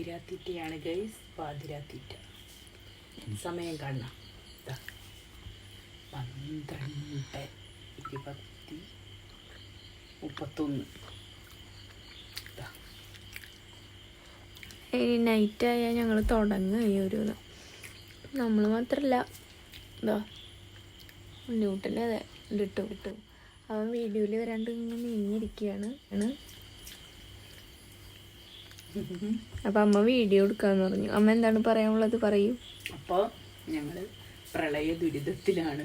പാതിരാത്തീറ്റയാണ് guys പാതിരാത്തീറ്റ. സമയം കാണാം. പന്ത്രണ്ട് ഇരുപത്തി മുപ്പത്തൊന്ന്. ഈ നൈറ്റ് ആയാൽ ഞങ്ങൾ തുടങ്ങുക ഈ ഒരു നമ്മൾ മാത്രമല്ല ഇതാ ന്യൂട്ടന്റെ അതെ ഇട്ടു കിട്ടും അവൻ വീഡിയോയിൽ വരാണ്ട് ഇങ്ങനെ നീങ്ങിയിരിക്കുകയാണ്. ആണ്. അപ്പം അമ്മ വീഡിയോ എടുക്കാന്ന് പറഞ്ഞു. അമ്മ എന്താണ് പറയാനുള്ളത് പറയൂ. അപ്പോൾ ഞങ്ങൾ പ്രളയ ദുരിതത്തിലാണ്.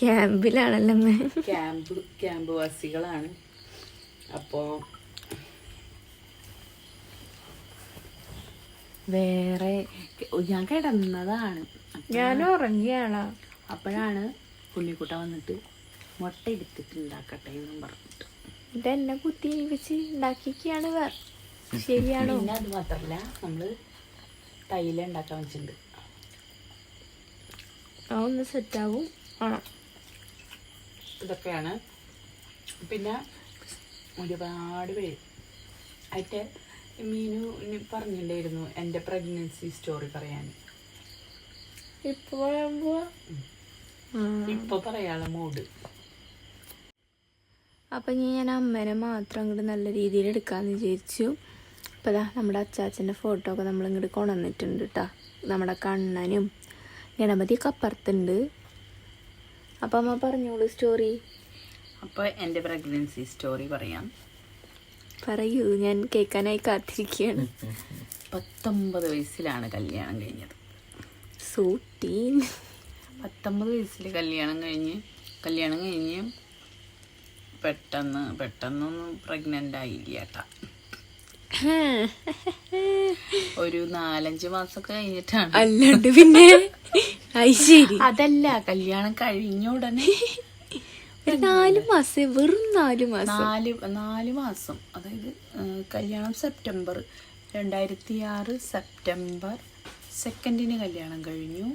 ക്യാമ്പിലാണല്ലോ അമ്മ. ക്യാമ്പ് ക്യാമ്പ് വാസികളാണ് അപ്പോൾ വേറെ ഞാൻ കിടന്നതാണ്. ഞാൻ ഉറങ്ങിയാണ് അപ്പോഴാണ് കുഞ്ഞിക്കുട്ട വന്നിട്ട് മുട്ട എടുത്തിട്ട് ഉണ്ടാക്കട്ടെ എന്നും പറഞ്ഞിട്ട്. ഇതെന്നെ കുത്തി വെച്ച് ഉണ്ടാക്കിയൊക്കെയാണ് വേറെ ശരിയാണോ? പിന്നെ അത് മാത്രമല്ല നമ്മൾ തൈല ഉണ്ടാക്കാൻ വെച്ചിട്ടുണ്ട്. ആ ഒന്ന് സെറ്റാവും. ആ. ഇതൊക്കെയാണ്. പിന്നെ ഒരുപാട് പേര്. അതിന്റെ മീനു പറഞ്ഞിട്ടുണ്ടായിരുന്നു എന്റെ പ്രഗ്നൻസി സ്റ്റോറി പറയാൻ ഇപ്പൊ പറയുമ്പോ ആ. ഇപ്പൊ പറയാനുള്ള മൂഡ് അപ്പം ഞാൻ അമ്മേനെ മാത്രം അങ്ങോട്ട് നല്ല രീതിയിൽ എടുക്കാമെന്ന് വിചാരിച്ചു. അപ്പോൾ ഇതാ നമ്മുടെ അച്ചാച്ചന്റെ ഫോട്ടോ ഒക്കെ നമ്മൾ ഇങ്ങോട്ട് കൊണ്ടുവന്നിട്ടുണ്ട് കേട്ടോ നമ്മുടെ കണ്ണനും ഗണപതിയൊക്കെ അപ്പുറത്തുണ്ട്. അപ്പം അമ്മ പറഞ്ഞോളൂ സ്റ്റോറി അപ്പോൾ എന്റെ പ്രഗ്നൻസി സ്റ്റോറി പറയാം. പറയൂ ഞാൻ കേൾക്കാനായി കാത്തിരിക്കുകയാണ്. പത്തൊമ്പത് വയസ്സിലാണ് കല്യാണം കഴിഞ്ഞത്. സൂട്ടീൻ പത്തൊമ്പത് വയസ്സിൽ കല്യാണം കഴിഞ്ഞ് കല്യാണം കഴിഞ്ഞ് പെട്ടെന്ന് പെട്ടെന്നൊന്നും പ്രഗ്നന്റ് ആയില്ല ഒരു നാലഞ്ച് മാസമൊക്കെ കഴിഞ്ഞിട്ടാണ്. അല്ലാണ്ട് പിന്നെ? ശരി. അതല്ല കല്യാണം കഴിഞ്ഞ ഉടനെ. ഒരു നാല് മാസം വെറും നാല് മാസം. നാല് നാല് മാസം. അതായത് കല്യാണം സെപ്റ്റംബർ രണ്ടായിരത്തി ആറ് സെപ്റ്റംബർ സെക്കൻഡിന് കല്യാണം കഴിഞ്ഞു.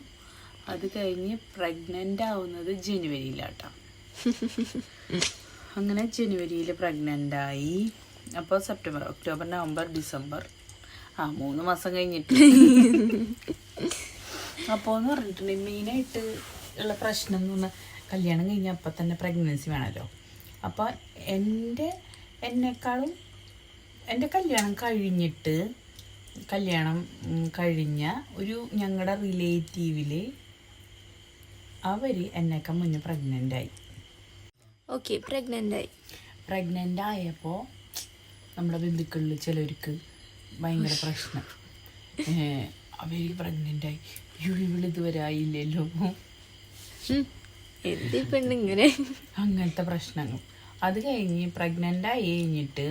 അത് കഴിഞ്ഞ് പ്രഗ്നന്റ് ആവുന്നത് ജനുവരിയിലാട്ടാ. അങ്ങനെ ജനുവരിയിൽ പ്രഗ്നന്റ് ആയി. അപ്പോൾ സെപ്റ്റംബർ ഒക്ടോബർ നവംബർ ഡിസംബർ. ആ മൂന്ന് മാസം കഴിഞ്ഞിട്ട്. അപ്പോൾ എന്ന് പറഞ്ഞിട്ടുണ്ടെങ്കിൽ മെയിനായിട്ട് ഉള്ള പ്രശ്നം എന്ന് പറഞ്ഞാൽ കല്യാണം കഴിഞ്ഞാൽ അപ്പം തന്നെ പ്രഗ്നൻസി വേണമല്ലോ അപ്പോൾ എന്റെ എന്നെക്കാളും എന്റെ കല്യാണം കഴിഞ്ഞിട്ട് കല്യാണം കഴിഞ്ഞ ഒരു ഞങ്ങളുടെ റിലേറ്റീവിൽ അവർ എന്നേക്കാൾ മുന്നേ പ്രഗ്നന്റ് ആയി. ഓക്കെ പ്രഗ്നന്റ് ആയി. പ്രഗ്നന്റ് ആയപ്പോൾ നമ്മുടെ ബന്ധുക്കളിൽ ചിലർക്ക് ഭയങ്കര പ്രശ്നം. അവർ പ്രഗ്നന്റ് ആയി. അയ്യോ ഇവൾ ഇതുവരെ ആയില്ലല്ലോ. ഉം. എന്ത് പെണ്ണിങ്ങനെ അങ്ങനത്തെ പ്രശ്നങ്ങൾ. അത് കഴിഞ്ഞ് പ്രഗ്നന്റ് ആയി കഴിഞ്ഞിട്ട്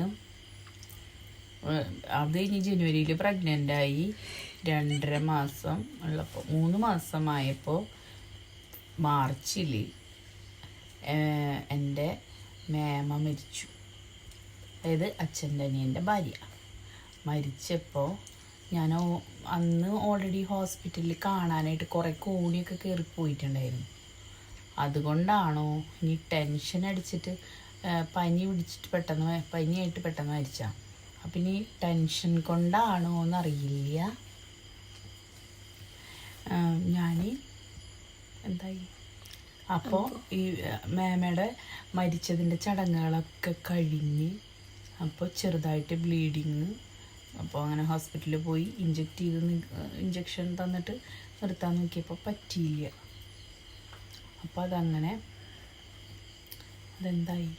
അത് കഴിഞ്ഞ് ജനുവരിയിൽ പ്രഗ്നന്റ് ആയി രണ്ടര മാസം ഉള്ളപ്പോൾ മൂന്ന് മാസമായപ്പോൾ മാർച്ചിൽ എന്റെ മേമ മരിച്ചു. അതായത് അച്ഛന്റെ അനിയന്റെ ഭാര്യ. മരിച്ചപ്പോൾ ഞാൻ അന്ന് ഓൾറെഡി ഹോസ്പിറ്റലിൽ കാണാനായിട്ട് കുറേ കോണിയൊക്കെ കയറി പോയിട്ടുണ്ടായിരുന്നു. അതുകൊണ്ടാണോ ഇനി ടെൻഷൻ അടിച്ചിട്ട് പനി പിടിച്ചിട്ട് പെട്ടെന്ന് പനിയായിട്ട് പെട്ടെന്ന് മരിച്ച അപ്പം ഇനി ടെൻഷൻ കൊണ്ടാണോ എന്നറിയില്ല. ഞാൻ എന്തായി? അപ്പോൾ ഈ മേമയുടെ മരിച്ചതിന്റെ ചടങ്ങുകളൊക്കെ കഴിഞ്ഞ് അപ്പോൾ ചെറുതായിട്ട് ബ്ലീഡിങ് അപ്പോൾ അങ്ങനെ ഹോസ്പിറ്റലിൽ പോയി ഇഞ്ചെക്ട് ചെയ്ത് ഇഞ്ചക്ഷൻ തന്നിട്ട് നിർത്താൻ നോക്കിയപ്പോൾ പറ്റിയില്ല. അപ്പോൾ അതങ്ങനെ അതെന്തായി?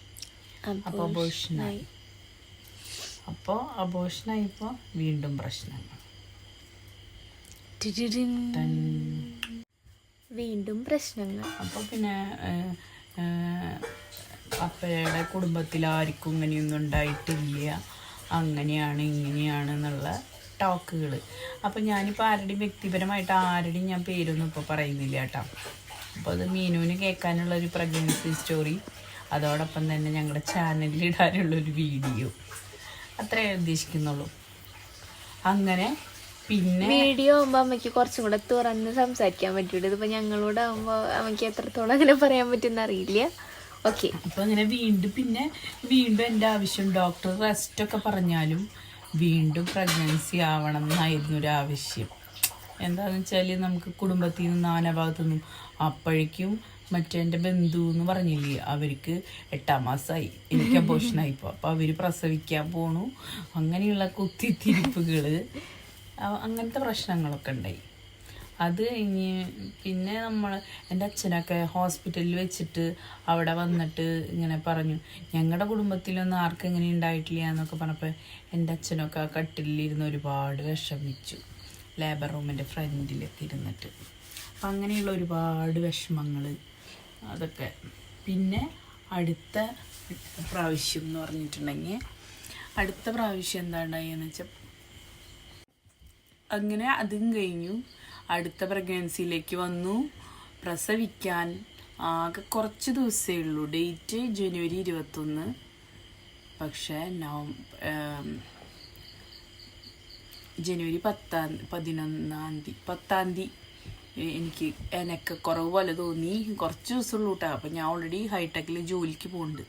അപ്പോൾ അബോഷനായി അപ്പോൾ അബോഷനായിപ്പോൾ വീണ്ടും പ്രശ്നങ്ങൾ. വീണ്ടും പ്രശ്നങ്ങൾ. അപ്പോൾ പിന്നെ അപ്പയുടെ കുടുംബത്തിൽ ആർക്കും ഇങ്ങനെയൊന്നും ഉണ്ടായിട്ടില്ല. അങ്ങനെയാണ് ഇങ്ങനെയാണ് എന്നുള്ള ടോക്കുകൾ അപ്പം ഞാനിപ്പോൾ ആരുടെയും വ്യക്തിപരമായിട്ട് ആരുടെയും ഞാൻ പേരൊന്നും ഇപ്പോൾ പറയുന്നില്ല കേട്ടോ. അപ്പോൾ അത് മീനുവിന് കേൾക്കാനുള്ള ഒരു പ്രഗ്നൻസി സ്റ്റോറി അതോടൊപ്പം തന്നെ ഞങ്ങളുടെ ചാനലിൽ ഇടാനുള്ള ഒരു വീഡിയോ. അത്രേ ഉദ്ദേശിക്കുന്നുള്ളൂ. അങ്ങനെ പിന്നെ വീഡിയോ ആകുമ്പോൾ അമ്മയ്ക്ക് കുറച്ചും കൂടെ തുറന്ന് സംസാരിക്കാൻ പറ്റൂല? ഇതിപ്പോ ഞങ്ങളോട് ആകുമ്പോൾ അമ്മയ്ക്ക് എത്രത്തോളം അങ്ങനെ പറയാൻ പറ്റുന്ന അറിയില്ല. ഓക്കെ അപ്പൊ അങ്ങനെ വീണ്ടും പിന്നെ വീണ്ടും എന്റെ ആവശ്യം ഡോക്ടർ റെസ്റ്റ് ഒക്കെ പറഞ്ഞാലും വീണ്ടും പ്രഗ്നൻസി ആവണം എന്നായിരുന്നു ഒരു ആവശ്യം. എന്താണെന്ന് വെച്ചാൽ നമുക്ക് കുടുംബത്തിൽ നിന്ന് നാനാഭാഗത്തു നിന്നും അപ്പോഴേക്കും മറ്റേ എന്റെ ബന്ധു എന്ന് പറഞ്ഞില്ലേ അവർക്ക് എട്ടാം മാസമായി എനിക്ക് അബോഷനായിപ്പോൾ അപ്പോൾ അവർ പ്രസവിക്കാൻ പോണു. അങ്ങനെയുള്ള കുത്തിത്തിരിപ്പുകൾ അങ്ങനത്തെ പ്രശ്നങ്ങളൊക്കെ ഉണ്ടായി. അത് കഴിഞ്ഞ് പിന്നെ നമ്മൾ എന്റെ അച്ഛനൊക്കെ ഹോസ്പിറ്റലിൽ വെച്ചിട്ട് അവിടെ വന്നിട്ട് ഇങ്ങനെ പറഞ്ഞു ഞങ്ങളുടെ കുടുംബത്തിലൊന്നും ആർക്കും ഇങ്ങനെ ഉണ്ടായിട്ടില്ല എന്നൊക്കെ പറഞ്ഞപ്പോൾ എന്റെ അച്ഛനൊക്കെ ആ കട്ടിലിരുന്ന് ഒരുപാട് വിഷമിച്ചു ലേബർ റൂമിന്റെ ഫ്രണ്ടിലൊക്കെ ഇരുന്നിട്ട് അപ്പം അങ്ങനെയുള്ള ഒരുപാട് വിഷമങ്ങൾ അതൊക്കെ. പിന്നെ അടുത്ത പ്രാവശ്യം എന്ന് പറഞ്ഞിട്ടുണ്ടെങ്കിൽ അടുത്ത പ്രാവശ്യം എന്താ ഉണ്ടായെന്ന് വെച്ചാൽ അങ്ങനെ അതും കഴിഞ്ഞു. അടുത്ത പ്രഗ്നൻസിയിലേക്ക് വന്നു. പ്രസവിക്കാൻ ആകെ കുറച്ച് ദിവസമേ ഉള്ളൂ. ഡേറ്റ് ജനുവരി ഇരുപത്തൊന്ന്. പക്ഷേ നവംബർ ജനുവരി പത്താം പതിനൊന്നാം തീയതി പത്താം തീയതി എനിക്ക് എനക്ക് കുറവ് പോലെ തോന്നി. കുറച്ച് ദിവസമുള്ളൂ കേട്ടോ അപ്പം ഞാൻ ഓൾറെഡി ഹൈടെക്കിൽ ജോലിക്ക് പോകുന്നുണ്ട്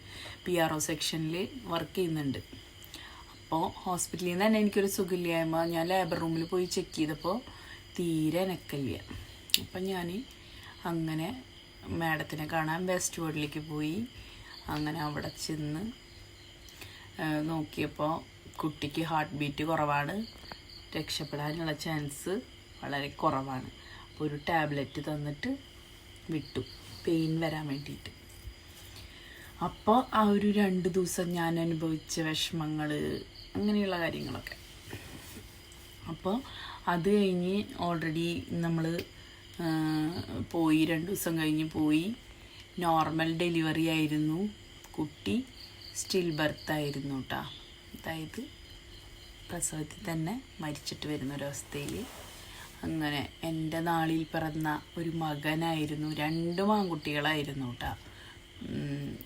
പി ആർ ഒ സെക്ഷനിൽ വർക്ക് ചെയ്യുന്നുണ്ട്. അപ്പോൾ ഹോസ്പിറ്റലിൽ നിന്ന് തന്നെ എനിക്കൊരു സുഖമില്ലായ്മ. ഞാൻ ലേബർ റൂമിൽ പോയി ചെക്ക് ചെയ്തപ്പോൾ തീരെ എനക്കില്ല അപ്പം ഞാൻ അങ്ങനെ മാഡത്തിനെ കാണാൻ വെസ്റ്റ് വേർഡിലേക്ക് പോയി. അങ്ങനെ അവിടെ ചെന്ന് നോക്കിയപ്പോൾ കുട്ടിക്ക് ഹാർട്ട് ബീറ്റ് കുറവാണ്. രക്ഷപ്പെടാനുള്ള ചാൻസ് വളരെ കുറവാണ്. അപ്പോൾ ഒരു ടാബ്ലറ്റ് തന്നിട്ട് വിട്ടു. പെയിൻ വരാൻ വേണ്ടിയിട്ട്. അപ്പോൾ ആ ഒരു രണ്ട് ദിവസം ഞാൻ അനുഭവിച്ച വിഷമങ്ങൾ അങ്ങനെയുള്ള കാര്യങ്ങളൊക്കെ. അപ്പോൾ അത് കഴിഞ്ഞ് ഓൾറെഡി നമ്മൾ പോയി രണ്ട് ദിവസം കഴിഞ്ഞ് പോയി. നോർമൽ ഡെലിവറി ആയിരുന്നു കുട്ടി സ്റ്റിൽ ബർത്ത് ആയിരുന്നു കേട്ടോ അതായത് പ്രസവത്തിൽ തന്നെ മരിച്ചിട്ട് വരുന്ന ഒരവസ്ഥയിൽ അങ്ങനെ എന്റെ നാളിൽ പിറന്ന ഒരു മകനായിരുന്നു രണ്ട് ആൺകുട്ടികളായിരുന്നു കേട്ടോ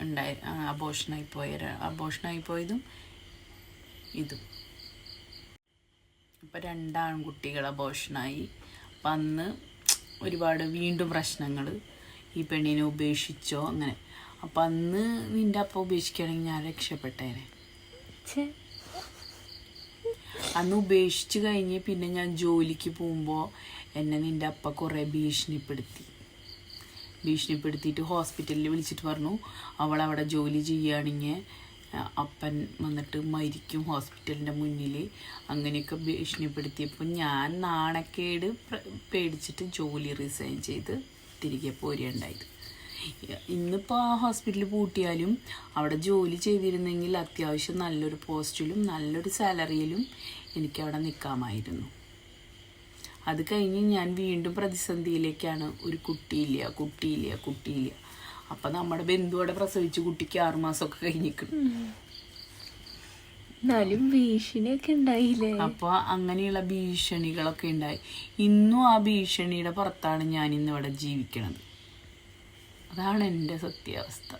ഉണ്ടായി അബോഷനായി പോയ അബോഷനായി പോയതും ഇതും. അപ്പം രണ്ടാൺകുട്ടികൾ അബോഷനായി അപ്പം അന്ന് ഒരുപാട് വീണ്ടും പ്രശ്നങ്ങൾ ഈ പെണ്ണിനെ ഉപേക്ഷിച്ചോ അങ്ങനെ. അപ്പം അന്ന് നിന്റെ അപ്പ ഉപേക്ഷിക്കുകയാണെങ്കിൽ ഞാൻ രക്ഷപ്പെട്ടേനെ. അന്ന് ഉപേക്ഷിച്ച് കഴിഞ്ഞ് പിന്നെ ഞാൻ ജോലിക്ക് പോകുമ്പോൾ എന്നെ നിന്റെ അപ്പ കുറേ ഭീഷണിപ്പെടുത്തി. ഭീഷണിപ്പെടുത്തിയിട്ട് ഹോസ്പിറ്റലിൽ വിളിച്ചിട്ട് പറഞ്ഞു അവൾ അവിടെ ജോലി ചെയ്യുകയാണെങ്കിൽ അപ്പൻ വന്നിട്ട് മരിക്കും ഹോസ്പിറ്റലിന്റെ മുന്നിൽ അങ്ങനെയൊക്കെ ഭീഷണിപ്പെടുത്തിയപ്പോൾ ഞാൻ നാണക്കേട് പേടിച്ചിട്ട് ജോലി റിസൈൻ ചെയ്ത് തിരികെ പോരുകയുണ്ടായത് ഇന്നിപ്പോൾ ആ ഹോസ്പിറ്റലിൽ പൂട്ടിയാലും അവിടെ ജോലി ചെയ്തിരുന്നെങ്കിൽ അത്യാവശ്യം നല്ലൊരു പോസ്റ്റിലും നല്ലൊരു സാലറിയിലും എനിക്കവിടെ നിൽക്കാമായിരുന്നു അത് കഴിഞ്ഞ് ഞാൻ വീണ്ടും പ്രതിസന്ധിയിലേക്കാണ്. ഒരു കുട്ടിയില്ല കുട്ടിയില്ല കുട്ടിയില്ല. അപ്പം നമ്മുടെ ബന്ധുവോടെ പ്രസവിച്ച് കുട്ടിക്ക് ആറുമാസമൊക്കെ കഴിഞ്ഞിരിക്കും എന്നാലും ഭീഷണിയൊക്കെ ഉണ്ടായില്ലേ? അപ്പൊ അങ്ങനെയുള്ള ഭീഷണികളൊക്കെ ഉണ്ടായി. ഇന്നും ആ ഭീഷണിയുടെ പുറത്താണ് ഞാൻ ഇന്ന് ഇവിടെ ജീവിക്കണത്. അതാണ് എന്റെ സത്യാവസ്ഥ.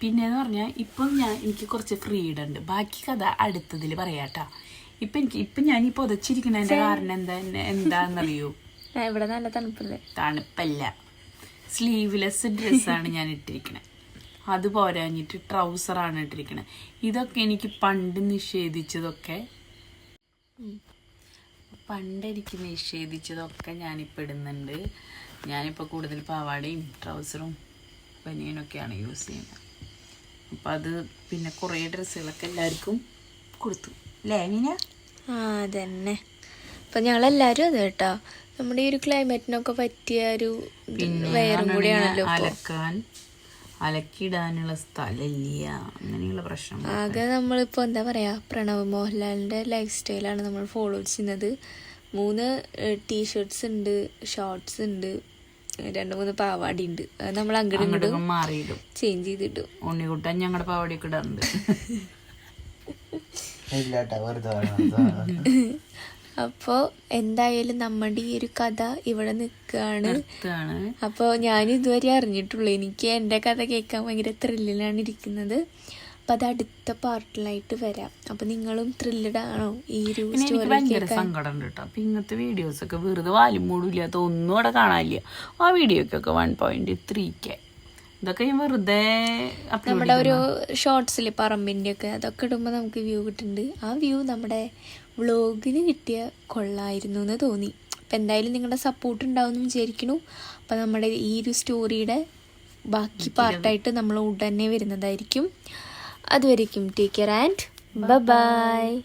പിന്നെന്ന് പറഞ്ഞാൽ ഇപ്പം ഞാൻ എനിക്ക് കുറച്ച് ഫ്രീഡം ഉണ്ട്. ബാക്കി കഥ അടുത്തതിൽ പറയാട്ടാ. ഇപ്പം എനിക്ക് ഇപ്പം ഞാൻ ഈ പുതച്ചിരിക്കണതിന്റെ കാരണം എന്താ എന്താണെന്നറിയോ? ആ, ഇവിടെ നല്ല തണുപ്പല്ലേ? തണുപ്പല്ല. സ്ലീവ്ലെസ് ഡ്രസ്സാണ് ഞാൻ ഇട്ടിരിക്കുന്നത് അത് പോരാഞ്ഞിട്ട് ട്രൗസറാണ് ഇട്ടിരിക്കുന്നത് ഇതൊക്കെ എനിക്ക് പണ്ട് നിഷേധിച്ചതൊക്കെ പണ്ട് എനിക്ക് നിഷേധിച്ചതൊക്കെ ഞാനിപ്പോൾ ഇടുന്നുണ്ട്. ഞാനിപ്പോൾ കൂടുതൽ പാവാടയും ട്രൗസറും ബനിയനൊക്കെയാണ് യൂസ് ചെയ്യുന്നത്. അപ്പോൾ അത് പിന്നെ കുറേ ഡ്രസ്സുകളൊക്കെ എല്ലാവർക്കും കൊടുത്തു. അല്ലേ മീന ആ അതന്നെ. അപ്പം ഞങ്ങളെല്ലാവരും അത് കേട്ടോ. നമ്മുടെ ഈ ഒരു ക്ലൈമറ്റിനൊക്കെ പറ്റിയ ഒരു വയറും കൂടിയാണല്ലോ. അലക്കാൻ അലക്കിടാനുള്ള സ്ഥലമില്ല. അങ്ങനെയുള്ള പ്രശ്നം ആകെ നമ്മളിപ്പോൾ എന്താ പറയാ പ്രണവ് മോഹൻലാലിന്റെ ലൈഫ് സ്റ്റൈലാണ് നമ്മൾ ഫോളോ ചെയ്യുന്നത്. മൂന്ന് ടീഷർട്ട്സ് ഉണ്ട് ഷോർട്സ് ഉണ്ട് രണ്ട് മൂന്ന് പാവാടി ഉണ്ട്. അത് നമ്മൾ അങ്ങോട്ടും ഇങ്ങോട്ടും മാറിയിടും. ചേഞ്ച് ചെയ്തിടും. ഉണ്ണിക്കുട്ടൻ ഞങ്ങളുടെ പാവടിയൊക്കെ ഇടാറുണ്ട്. അപ്പോൾ എന്തായാലും നമ്മുടെ ഈ ഒരു കഥ ഇവിടെ നിൽക്കുകയാണ്. അപ്പോ അപ്പോൾ ഞാൻ ഇതുവരെ അറിഞ്ഞിട്ടുള്ളൂ. എനിക്ക് എന്റെ കഥ കേൾക്കാൻ ഭയങ്കര ത്രില്ലിലാണ് ഇരിക്കുന്നത്. അപ്പം അത് അടുത്ത പാർട്ടിലായിട്ട് വരാം. അപ്പം നിങ്ങളും ത്രില്ലഡ് ആണോ ഈ ഒരു സ്റ്റോറി ഭയങ്കര സങ്കടം ഉണ്ട് കേട്ടോ. അപ്പൊ ഇങ്ങനത്തെ വീഡിയോസ് ഒക്കെ വെറുതെ വാലും മൂടില്ലാത്ത ഒന്നും അവിടെ കാണാനില്ല. ആ വീഡിയോക്കൊക്കെ വൺ പോയിന്റ് ത്രീ കെ ഇതൊക്കെ ഞാൻ വെറുതെ നമ്മുടെ ഒരു ഷോർട്സിൽ പറമ്പിന്റെ ഒക്കെ അതൊക്കെ ഇടുമ്പോൾ നമുക്ക് വ്യൂ കിട്ടുന്നുണ്ട്. ആ വ്യൂ നമ്മുടെ വ്ളോഗിന് കിട്ടിയ കൊള്ളായിരുന്നു എന്ന് തോന്നി. അപ്പം എന്തായാലും നിങ്ങളുടെ സപ്പോർട്ട് ഉണ്ടാവുമെന്ന് വിചാരിക്കുന്നു. അപ്പം നമ്മുടെ ഈ ഒരു സ്റ്റോറിയുടെ ബാക്കി പാർട്ടായിട്ട് നമ്മൾ ഉടനെ വരുന്നതായിരിക്കും. അതുവരേക്കും ടേക്ക് കെയർ ആൻഡ് ബൈ